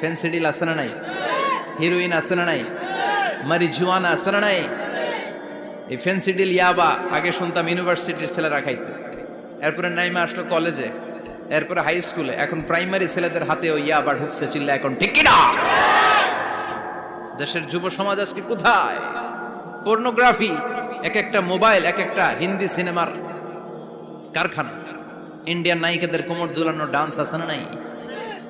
Phensedyl আছে না নাই হিরোইন আছে না নাই মারিজুয়ানা আছে না নাই এই ফেন্সিডিল ইয়াবা আগে শুনতাম ইউনিভার্সিটির ছেলেরা খাইতো এরপরে নাইমা আসলো কলেজে এরপরে হাই স্কুলে এখন প্রাইমারি ছেলেদের হাতেও ইয়াবা ঢুকছে চিল্লা এখন, ঠিক কিনা দেশের যুব সমাজ আজকে কোথায়? পর্নোগ্রাফি এক একটা মোবাইল এক একটা হিন্দি সিনেমার কারখানা। ইন্ডিয়ান নায়িকাদের কোমর দুলানো ডান্স আছে না নাই?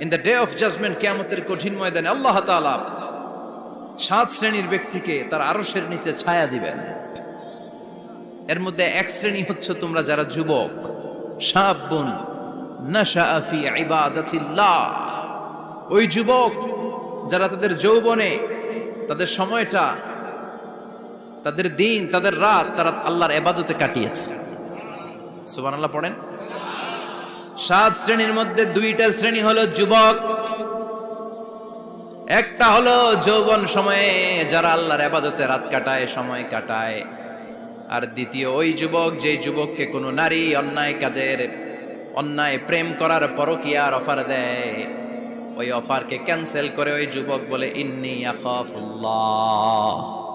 in the day of judgement কেয়ামতের কঠিন ময়দানে আল্লাহ তাআলা সাত শ্রেণির ব্যক্তিকে তার আরশের নিচে ছায়া দিবেন। এর মধ্যে এক শ্রেণি হচ্ছে তোমরা যারা যুবক। ইবাদাতিল্লাহ। ওই যুবক যারা তাদের যৌবনে, তাদের সময়টা, তাদের দিন, তাদের রাত তারা আল্লাহর এবাদতে কাটিয়েছে। সুবান আল্লাহ পড়েন। সাত শ্রেণির মধ্যে দুইটা শ্রেণি হলো যুবক। একটা হলো যৌবন সময়ে যারা আল্লাহর এবাদতে রাত কাটায়, সময় কাটায়। আর দ্বিতীয়, ওই যুবক যে যুবককে কোনো নারী অন্যায় কাজের, অন্যায় প্রেম করার পরকিয়ার অফার দেয়। ওই অফারকে ক্যান্সেল করে ওই যুবক বলে, ইন্নি আখাফুল্লাহ।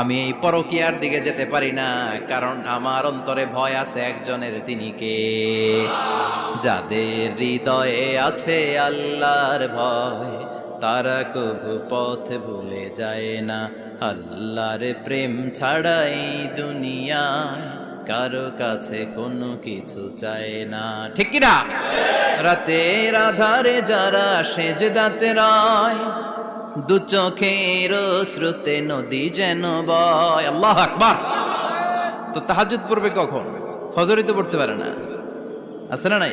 আমি এই পরকিয়ার দিকে যেতে পারি না, কারণ আমার অন্তরে ভয় আছে একজনের, তিনি কে? যাদের হৃদয়ে আছে আল্লাহর ভয়, তারা কবু পথ ভুলে যায় না। আল্লাহর প্রেম ছাড়াই দুনিয়ায় কারও কাছে কোনো কিছু চায় না। ঠিক রাতের আধারে যারা সেজদাতে রায় দু চোখের শ্রুতে নদী যেন বয়। আল্লাহ আকবার। তো তাহাজুদ পড়বে কখন? ফজরই তো পড়তে পারে না। আছে না নাই?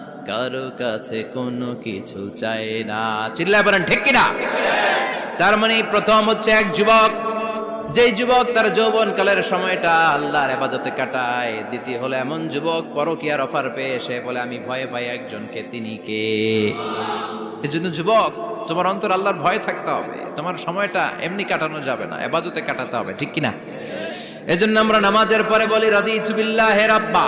কারও কাছে কোনো কিছু চায় না। চিল্লায় বলেন, ঠিক কিনা? তার মানে প্রথম হচ্ছে এক যুবক। যে যুবক তার যৌবন কালের সময়টা আল্লাহর হেফাজতে কাটায়। দ্বিতীয় হলো এমন যুবক, পরকিয়ার অফার পেয়ে সে বলে, আমি ভয়ে পাই একজনকে, তিনি কে? এজন্য যুবক, তোমার অন্তর আল্লাহর ভয় থাকতে হবে। তোমার সময়টা এমনি কাটানো যাবে না এবাদতে কাটাতে হবে, ঠিক কিনা? এজন্য আমরা নামাজের পরে বলি রাদি তুবিল্লাহ হে রাব্বা।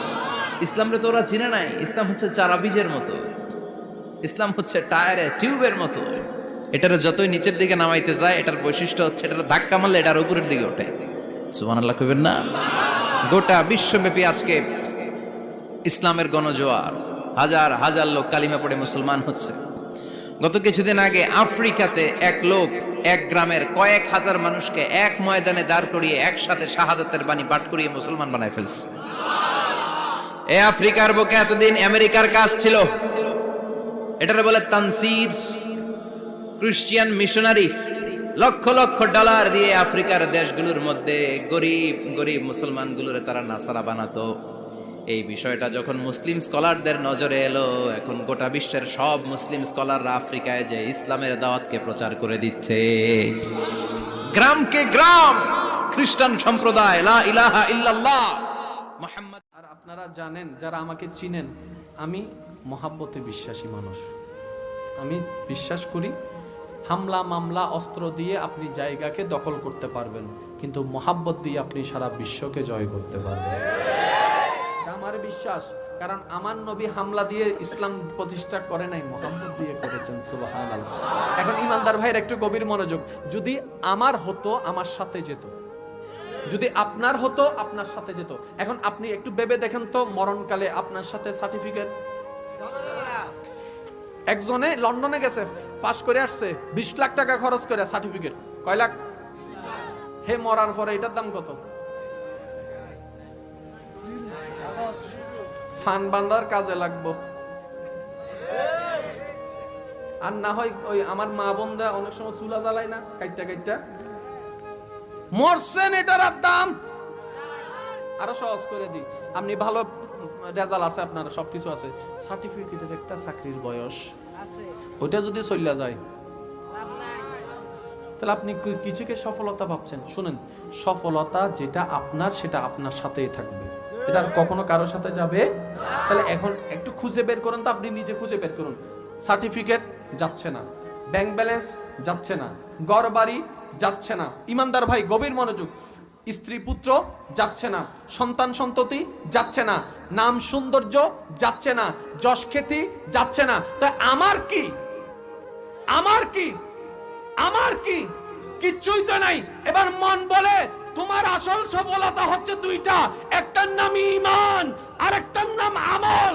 ইসলামরে তো ওরা চিনে নাই। ইসলাম হচ্ছে চারা বীজের মতো। ইসলাম হচ্ছে টায়ারে টিউবের মতো। এটার যতই নিচের দিকে নামাইতে যায়, এটার বৈশিষ্ট্য হচ্ছে এটার ধাক্কা মারলে এটার উপরের দিকে ওঠে। কইবেন না? গোটা বিশ্বব্যাপী আজকে ইসলামের গণজোয়ার। হাজার হাজার লোক কালিমা পড়ে মুসলমান হচ্ছে। গত কিছুদিন আগে আফ্রিকাতে এক লোক এক গ্রামের কয়েক হাজার মানুষকে এক ময়দানে দাঁড় করিয়ে একসাথে শাহাদাতের বাণী পাঠ করিয়ে মুসলমান বানায় ফেলছে। এ আফ্রিকার বুকে এতদিন আমেরিকার কাজ ছিল। এটারে বলে Tansir, Christian missionary, lakh lakh dollar দিয়ে আফ্রিকার দেশগুলোর মধ্যে গরিব গরিব মুসলমানগুলোর তারা নাসারা বানাতো। এই বিষয়টা যখন মুসলিম স্কলারদের নজরে এলো, এখন গোটা বিশ্বের সব মুসলিম স্কলাররা আফ্রিকায় যে ইসলামের দাওয়াতকে প্রচার করে দিচ্ছে। গ্রামকে গ্রাম, খ্রিস্টান সম্প্রদায়, লা ইলাহা ইল্লাল্লাহ, মুহাম্মদ আপনারা জানেন, যারা আমাকে চিনেন, আমি মহাব্বতে বিশ্বাসী মানুষ। আমি বিশ্বাস করি, হামলা, মামলা, অস্ত্র দিয়ে আপনি জায়গাকে দখল করতে পারবেন, কিন্তু মহাব্বত দিয়ে আপনি সারা বিশ্বকে জয় করতে পারবেন। আমার বিশ্বাস, কারণ আমার নবী হামলা দিয়ে ইসলাম প্রতিষ্ঠা করে নাই মোহাম্মদ দিয়ে করেছেন, সুবহানাল্লাহ। এখন ইমানদার ভাইয়ের একটু গভীর মনোযোগ, যদি আমার হতো, আমার সাথে যেত। যদি আপনার হতো, আপনার সাথে যেত। এখন আপনি একটু ভেবে দেখেন তো, মরণকালে আপনার সাথে সার্টিফিকেট একজনে লন্ডনে গেছে, পাস করে আসছে, বিশ লাখ টাকা খরচ করে সার্টিফিকেট কয় লাখ? হে মরার পরে এটার দাম কত? ফান বান্দার কাজে লাগবো। আর না হয় ওই আমার মা বোনরা অনেক সময় চুলা জ্বালায় না কাইটা কাইটা মরছেন এটার আর দাম? আরও সহজ করে দিই। আপনি ভালো রেজাল্ট আছে আপনার সবকিছু আছে। সার্টিফিকেটের একটা চাকরির বয়স। ওইটা যদি চলিয়া যায়। তাহলে আপনি কিছুকে সফলতা ভাবছেন? শুনেন সফলতা যেটা আপনার সেটা আপনার সাথেই থাকবে। এটা আর কখনো কারোর সাথে যাবে? তাহলে এখন একটু খুঁজে বের করুন তো আপনি নিজে খুঁজে বের করুন। সার্টিফিকেট যাচ্ছে না। ব্যাংক ব্যালেন্স যাচ্ছে না। গড় বাড়ি যাচ্ছে না। ইমানদার ভাই, গভীর মনোযোগ। স্ত্রী, পুত্র, যাচ্ছে না। সন্তান, সন্ততি, যাচ্ছে না। নাম, সৌন্দর্য, যাচ্ছে না। যশ, খ্যাতি, যাচ্ছে না। তো আমার কি? আমার কি? আমার কি? কিচ্ছুই তো নাই। এবার মন বলে, তোমার আসল সফলতা হচ্ছে দুইটা। একটার নাম ইমান আর একটার নাম আমল।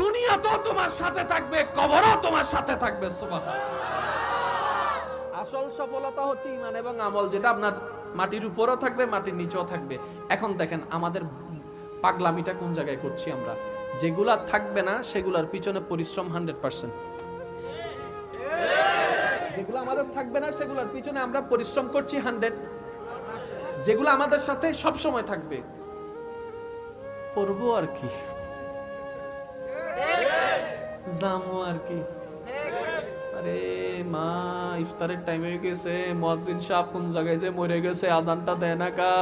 দুনিয়া তো তোমার সাথে থাকবে, কবরও তোমার সাথে থাকবে সুবহান আসল সফলতা হচ্ছে ইমান এবং আমল, যেটা আপনার মাটির উপরও থাকবে, মাটির নিচেও থাকবে। এখন দেখেন আমাদের পাগলামিটা কোন জায়গায় করছি আমরা? যেগুলা থাকবে না, সেগুলার পিছনে পরিশ্রম হান্ড্রেড পার্সেন্ট। যেগুলো আমাদের থাকবে না, সেগুলোর পিছনে আমরা পরিশ্রম করছি হান্ড্রেড। যেগুলো আমাদের সাথে সব সময় থাকবে। পড়ব আর কি। জামু আর কি। আরে মা, ইফতারের টাইম হয়ে গেছে। মুয়াজ্জিন সাহেব কোন জায়গায় যে মরে গেছে, আজানটা দেয় না কা?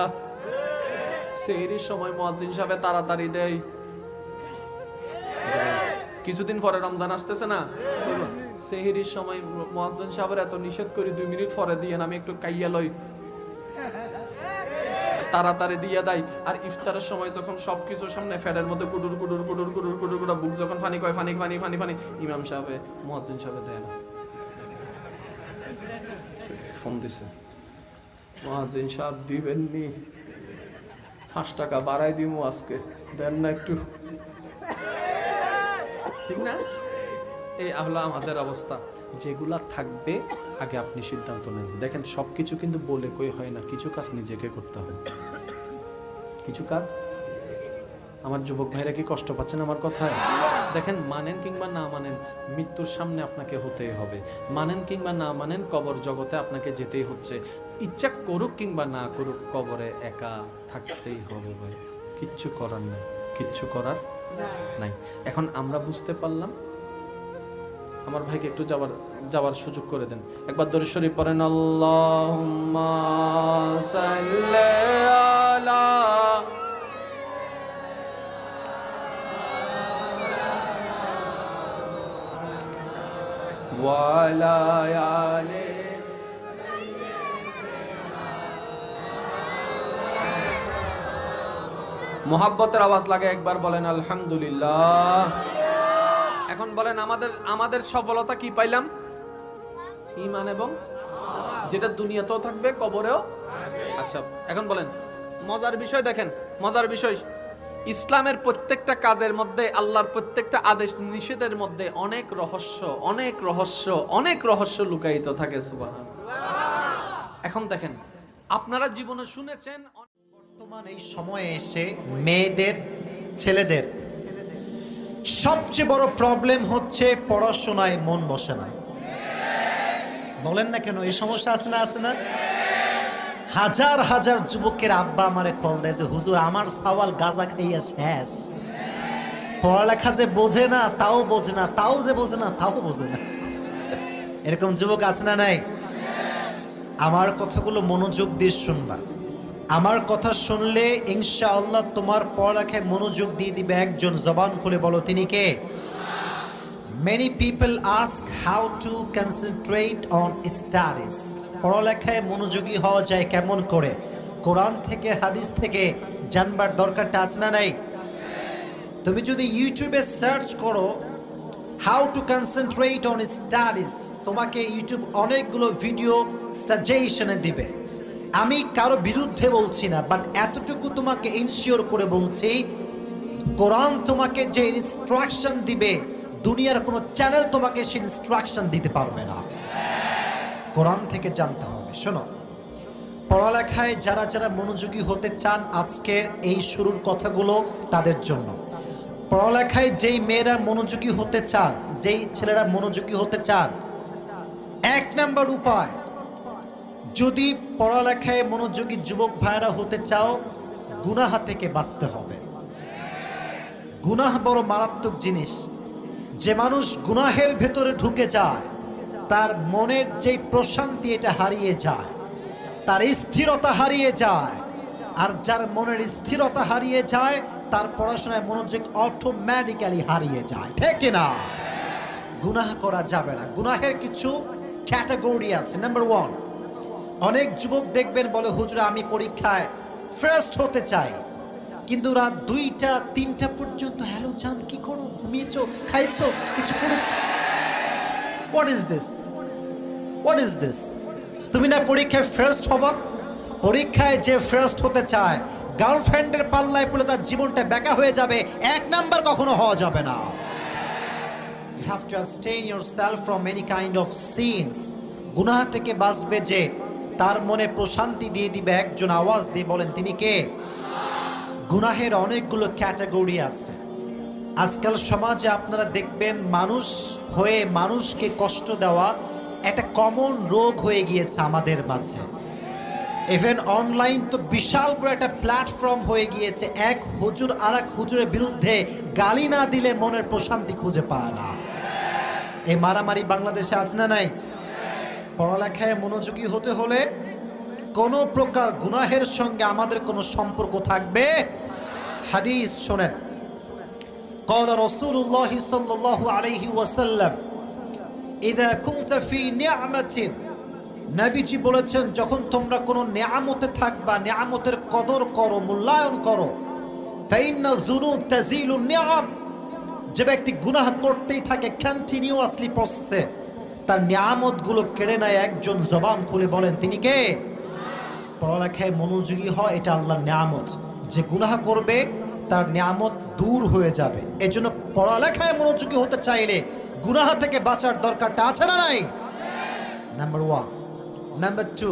সেহরির সময় মুয়াজ্জিন সাহেব তাড়াতাড়ি দেয়। কিছুদিন পরে রমজান আসতেছে না? সেহরির সময় মুয়াজ্জিন সাহেবের এত নিষেধ করি, দুই মিনিট পরে দিয়ে আমি একটু কাইয়া লই। তাড়াতাড়ি দিয়ে দেয়। আর ইফতারের সময় যখন সব কিছু সামনে ফ্যাটের মধ্যে কুডুর কুডুর কুডুর কুডুর কুডুর কুডুর বুক যখন ফানি কয়, ফানি ফানি ফানি ফানি, ইমাম সাহেবে মহাজিন সাহেবে দেয় না। ফোন দিছে। মহাজিন সাহেব দিবেননি। পাঁচ টাকা বাড়াই দিব আজকে। দেন না একটু। ঠিক না? এই হলো আমাদের অবস্থা। যেগুলা থাকবে আগে আপনি সিদ্ধান্ত নেন। দেখেন সব কিছু কিন্তু বলে কই হয় না। কিছু কাজ নিজেকে করতে হবে কিছু কাজ আমার যুবক ভাইরা কি কষ্ট পাচ্ছেন আমার কথায়? দেখেন, মানেন কিংবা না মানেন, মৃত্যুর সামনে আপনাকে হতেই হবে। মানেন কিংবা না মানেন, কবর জগতে আপনাকে যেতেই হচ্ছে। ইচ্ছা করুক কিংবা না করুক, কবরে একা থাকতেই হবে ভাই। কিচ্ছু করার নাই, কিচ্ছু করার নাই। এখন আমরা বুঝতে পারলাম, আমার ভাইকে একটু যাওয়ার যাওয়ার সুযোগ করে দেন। একবার দরেশ্বরী পড়েন, আল্লাহুম্মা মোহাব্বতের আওয়াজ লাগে, একবার বলেন আলহামদুলিল্লাহ। এখন বলেন, আমাদের আমাদের সফলতা কি পাইলাম? ইমান এবং যেটা দুনিয়াতেও থাকবে, কবরেও। আচ্ছা এখন বলেন, মজার বিষয় দেখেন, মজার বিষয়। ইসলামের প্রত্যেকটা কাজের মধ্যে, আল্লাহর প্রত্যেকটা আদেশ নিষেধের মধ্যে অনেক রহস্য অনেক রহস্য অনেক রহস্য লুকায়িত থাকে সুবাহ এখন দেখেন, আপনারা জীবনে শুনেছেন বর্তমান এই সময়ে এসে মেয়েদের, ছেলেদের সবচেয়ে বড় প্রবলেম হচ্ছে পড়াশোনায় মন বসে না। বলেন না কেন, এই সমস্যা আছে না আছে না? হাজার হাজার যুবকের আব্বা আমারে কল দেয় যে, হুজুর, আমার সাওয়াল গাজা খাইয়া শেষ। পড়ালেখা যে বোঝে না, তাও বোঝে না, তাও যে বোঝে না, তাও বোঝে না। এরকম যুবক আছে না নাই? আমার কথাগুলো মনোযোগ দিয়ে শুনবা। আমার কথা শুনলে ইনশাআল্লাহ তোমার পড়ালেখায় মনোযোগ দিয়ে দিবে একজন জবান খুলে বলো, তিনি কে? Many people ask how to concentrate on studies পড়ালেখায় মনোযোগী হওয়া যায় কেমন করে? কোরআন থেকে, হাদিস থেকে জানবার দরকারটা আছে না নাই? তুমি যদি ইউটিউবে সার্চ করো how to concentrate on studies তোমাকে ইউটিউব অনেকগুলো ভিডিও সাজেশনে দিবে। আমি কারও বিরুদ্ধে বলছি না বাট এতটুকু তোমাকে ইনশিওর করে বলছি, কোরআন তোমাকে যে ইনস্ট্রাকশন দিবে, দুনিয়ার কোনো চ্যানেল তোমাকে সে ইনস্ট্রাকশন দিতে পারবে না। কোরআন থেকে জানতে হবে। শোনো, পড়ালেখায় যারা যারা মনোযোগী হতে চান আজকের এই শুরুর কথাগুলো তাদের জন্য। পড়ালেখায় যেই মেয়েরা মনোযোগী হতে চান, যেই ছেলেরা মনোযোগী হতে চান, এক নাম্বার উপায়, যদি পড়ালেখায় মনোযোগী যুবক ভাইরা হতে চাও, গুনাহা থেকে বাঁচতে হবে। গুনাহ বড় মারাত্মক জিনিস। যে মানুষ গুনাহের ভেতরে ঢুকে যায় তার মনের যেই প্রশান্তি এটা হারিয়ে যায়, তার স্থিরতা হারিয়ে যায়, আর যার মনের স্থিরতা হারিয়ে যায়, তার পড়াশোনায় মনোযোগ অটোমেটিক্যালি হারিয়ে যায়। ঠিক না? গুনাহ করা যাবে না। গুনাহের কিছু ক্যাটাগরি আছে। নাম্বার ওয়ান অনেক যুবক দেখবেন বলে, হুজুর, আমি পরীক্ষায় ফার্স্ট হতে চাই, কিন্তু রাত দুইটা, তিনটা পর্যন্ত হ্যালো চান কি করো? ঘুমিয়েছো? খাইছো? কিছু করেছ? What is this what is this তুমি না পরীক্ষায় ফ্রেস্ট হবা? পরীক্ষায় যে ফ্রেস্ট হতে চায় গার্লফ্রেন্ডের পাল্লায় পড়লে তার জীবনটা বেকা হয়ে যাবে, এক নাম্বার কখনো হওয়া যাবে না। You have to abstain yourself from any kind of sins গুনাহ থেকে বাঁচবে যে, তার মনে প্রশান্তি দিয়ে দিবে, একজন আওয়াজ দিয়ে বলেন, তিনি কে? গুনাহের অনেকগুলো ক্যাটাগরি আছে। আজকাল সমাজে আপনারা দেখবেন মানুষ হয়ে মানুষকে কষ্ট দেওয়া একটা কমন রোগ হয়ে গিয়েছে আমাদের মাঝে। ইভেন অনলাইন তো বিশাল বড় একটা প্ল্যাটফর্ম হয়ে গিয়েছে। এক হুজুর আর এক হুজুরের বিরুদ্ধে গালি না দিলে মনের প্রশান্তি খুঁজে পায় না। এই মারামারি বাংলাদেশে আছে না নাই? পড়ালেখায় মনোযোগী হতে হলে কোনো প্রকার গুনাহের সঙ্গে আমাদের কোনো সম্পর্ক থাকবে? হাদিস শোনেন। قال رسول الله صلى الله عليه وسلم إذا كنت في نعمة নবীজি বলেছেন যখন তোমরা কোনো নিয়ামতে থাকবা নিয়ামতের কদর করো মূল্যায়ন করো ফাইন্না যুনুব তাজিলুন নিয়াম যে ব্যক্তি গুনাহ করতেই থাকে কন্টিনিউয়াসলি প্রসেসে তার নিয়ামতগুলো কেড়ে নেয় একজন জবান খুলে বলেন তিনি কে পড়ালেখায় মনোযোগী হয় এটা আল্লাহর নিয়ামত যে গুনাহ করবে তার নিয়ামত দূর হয়ে যাবে। এই জন্য পড়ালেখায় মনোযোগী হতে চাইলে গুনাহা থেকে বাঁচার দরকারটা আছে না নাই? নাম্বার ওয়ান নাম্বার টু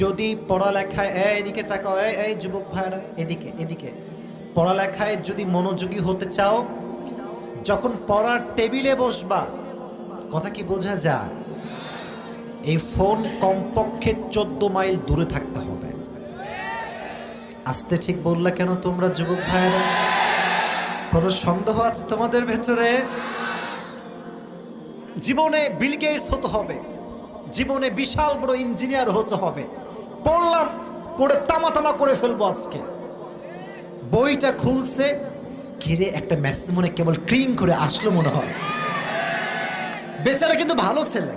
যদি পড়ালেখায় এই এদিকে তাকাও এই যুবক ভাইরা, এদিকে এদিকে। পড়ালেখায় যদি মনোযোগী হতে চাও, যখন পড়ার টেবিলে বসবা, কথা কি বোঝা যায়? এই ফোন কমপক্ষে চোদ্দ মাইল দূরে থাকতে হবে। আসতে ঠিক বললে কেন তোমরা যুবক ভাইয়েরা? কোনো সন্দেহ আছে তোমাদের ভেতরে? জীবনে বিল গেটস হতে হবে। জীবনে বিশাল বড় ইঞ্জিনিয়ার হতে হবে। পড়লাম, পড়ে তামা তামা করে ফেলব আজকে। বইটা খুলছে, ঘিরে একটা মেসেজ মনে কেবল ক্রিং করে আসলো মনে হয়। বেচারা কিন্তু ভালো ছেলে।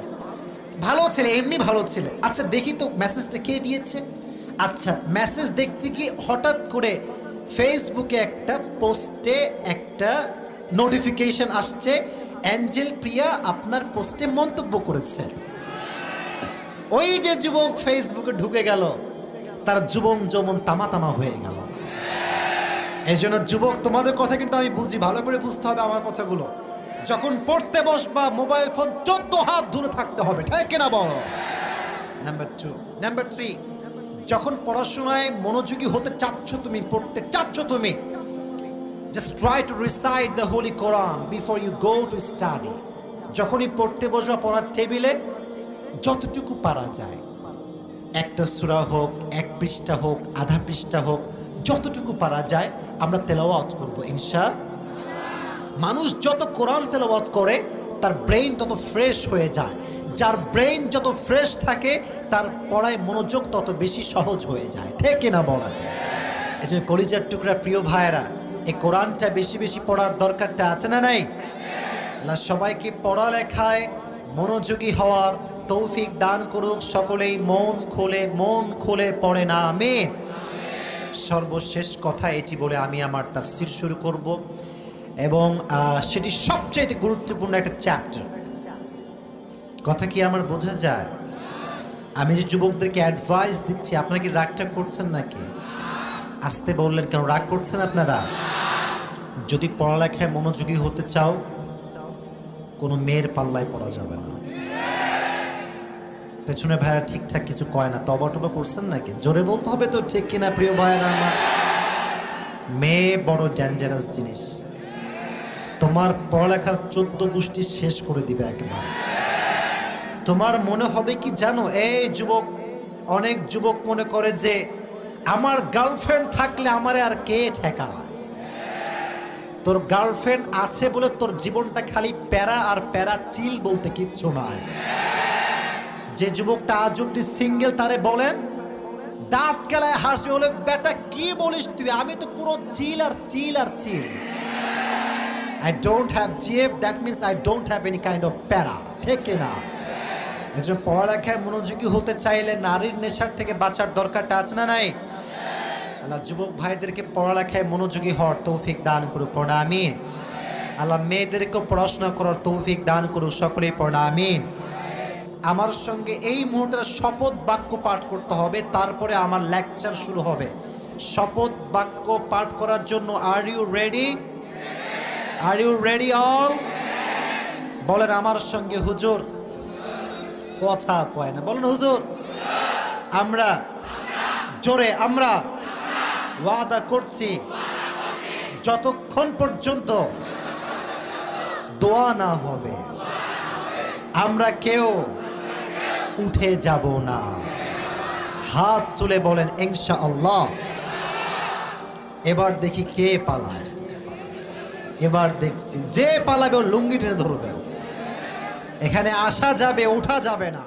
ভালো ছেলে, এমনি ভালো ছেলে। আচ্ছা দেখি তো মেসেজটা কে দিয়েছে? আচ্ছা মেসেজ দেখতে গিয়ে হঠাৎ করে ফেসবুকে একটা পোস্টে একটা নোটিফিকেশন আসছে অ্যাঞ্জেল প্রিয়া আপনার পোস্টে মন্তব্য করেছে। ওই যে যুবক ফেসবুকে ঢুকে গেল, তার যুবন যমন তামা তামা হয়ে গেল। এই জন্য যুবক, তোমাদের কথা কিন্তু আমি বুঝি, ভালো করে বুঝতে হবে আমার কথাগুলো। যখন পড়তে বসবা, মোবাইল ফোন চোদ্দ হাত দূরে থাকতে হবে, ঠিক কিনা বলো? নাম্বার টু নাম্বার থ্রি যখন পড়াশোনায় মনোযোগী হতে চাচ্ছ তুমি, পড়তে চাচ্ছ তুমি just try to recite the holy Quran before you go to study যখনই পড়তে বসবা পড়ার টেবিলে, যতটুকু পারা যায়, একটা সুরা হোক, এক পৃষ্ঠা হোক, আধা পৃষ্ঠা হোক, যতটুকু পারা যায়, আমরা তেলাওয়াত করব ইনশা মানুষ যত কোরআন তেলাওয়াত করে, তার ব্রেইন তত ফ্রেশ হয়ে যায়। যার ব্রেইন যত ফ্রেশ থাকে, তার পড়ায় মনোযোগ তত বেশি সহজ হয়ে যায়। ঠিক কিনা বলা এই জন্য কলিজার টুকরা প্রিয় ভাইয়েরা, এই কোরআনটা বেশি বেশি পড়ার দরকারটা আছে না নাই? আল্লাহ সবাইকে পড়ালেখায় মনোযোগী হওয়ার তৌফিক দান করুক, সকলেই মন খুলে মন খুলে পড়ে না আমিন। সর্বশেষ কথা এটি বলে আমি আমার তাফসির শুরু করব এবং সেটি সবচেয়ে গুরুত্বপূর্ণ একটা চ্যাপ্টার কথা কি আমার বোঝা যায়? আমি যে যুবকদেরকে অ্যাডভাইস দিচ্ছি, আপনারা কি রাগটা করছেন নাকি? আসতে বললেন, কেন রাগ করছেন আপনারা? যদি পড়ালেখায় মনোযোগী হতে চাও, কোনো মেয়ের পাল্লায় পড়া যাবে না। পেছনে ভাইরা ঠিকঠাক কিছু কয় না তবা টবা করছেন নাকি? জোরে বলতে হবে তো ঠিক কিনা, প্রিয় ভাইরা আমার? মেয়ে বড় ডেঞ্জারাস জিনিস। তোমার পড়ালেখার চোদ্দ গোষ্ঠী শেষ করে দিবে একেবারে। তোমার মনে হবে কি জানো? এই যুবক, অনেক যুবক মনে করে যে, আমার গার্লফ্রেন্ড থাকলে আমারে আর কে ঠেকায়? তোর গার্লফ্রেন্ড আছে বলে তোর জীবনটা খালি প্যারা আর প্যারা চিল বলতে কিচ্ছু নয়। যে যুবকটা আজ অব্দি সিঙ্গেল তারে বলেন, দাঁত কেলায় হাসবে, বলে, বেটা, কি বলিস তুই? আমি তো পুরো চিল আর chill R chill. I don't have GF that means I don't have any kind of প্যারা, ঠিক কিনা এজন্য পড়ালেখায় মনোযোগী হতে চাইলে নারীর নেশার থেকে বাঁচার দরকারটা আছে না নাই? আল্লাহ যুবক ভাইদেরকে পড়ালেখায় মনোযোগী হওয়ার তৌফিক দান করুক পড়া আমিন। আল্লাহ মেয়েদেরকেও পড়াশোনা করার তৌফিক দান করুক, সকলেই পড়া আমিন। আমার সঙ্গে এই মুহূর্তে শপথ বাক্য পাঠ করতে হবে, তারপরে আমার লেকচার শুরু হবে। শপথ বাক্য পাঠ করার জন্য are you ready are you ready all বলেন আমার সঙ্গে হুজুর। কথা কয় না। বলেন হুজুর। আমরা জোরে আমরা ওয়াদা করছি, যতক্ষণ পর্যন্ত দোয়া না হবে, আমরা কেউ উঠে যাব না। হাত তুলে বলেন ইনশা আল্লাহ এবার দেখি কে পালায়। এবার দেখছি যে পালাবে ও লুঙ্গি টেনে ধরবেন এখানে আসা যাবে ওঠা যাবে না।